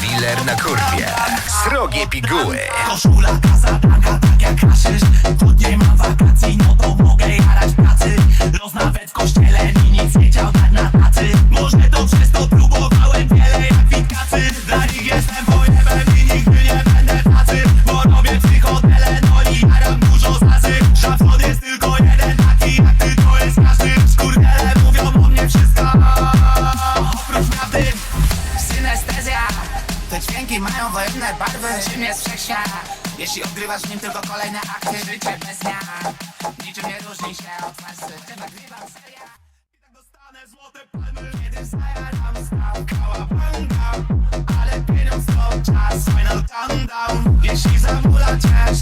Willer na kurwie. Srogie piguły. Koszula, Dźwięki mają wojenne barwy Czym jest wszechświat? Jeśli odgrywasz w nim tylko kolejne akty Życie bez zmian Niczym nie różni się od farsy Nagrywam seria I tak dostanę złote palmy Kiedy zajaram stał Kałabanga Ale pieniądz to czas Final countdown. Jeśli zamula cię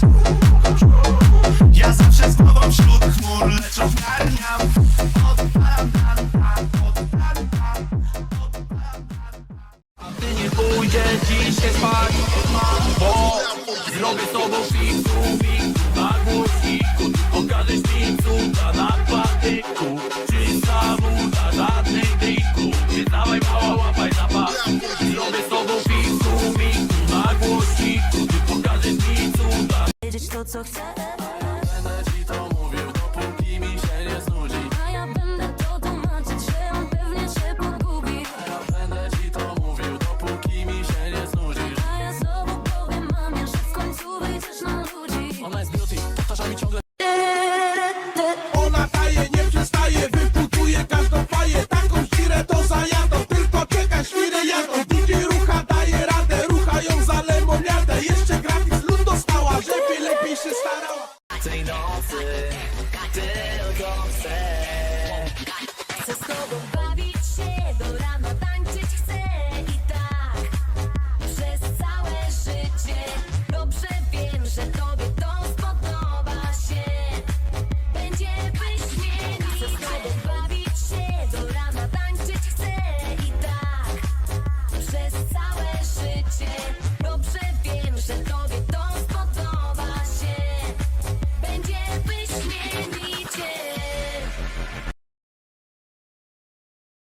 nie pójdziesz dzisiaj spać Bo zrobię z tobą fiksu, fiksu Na głośniku Pokażesz mi cuda na patyku. Czysta woda, żadnych drików Nie dawaj mała, łapaj na patyku Zrobię z tobą fiksu, fiksu Na głośniku Ty pokażesz mi cuda wiedzieć to co chcę tem noce, tylko ser.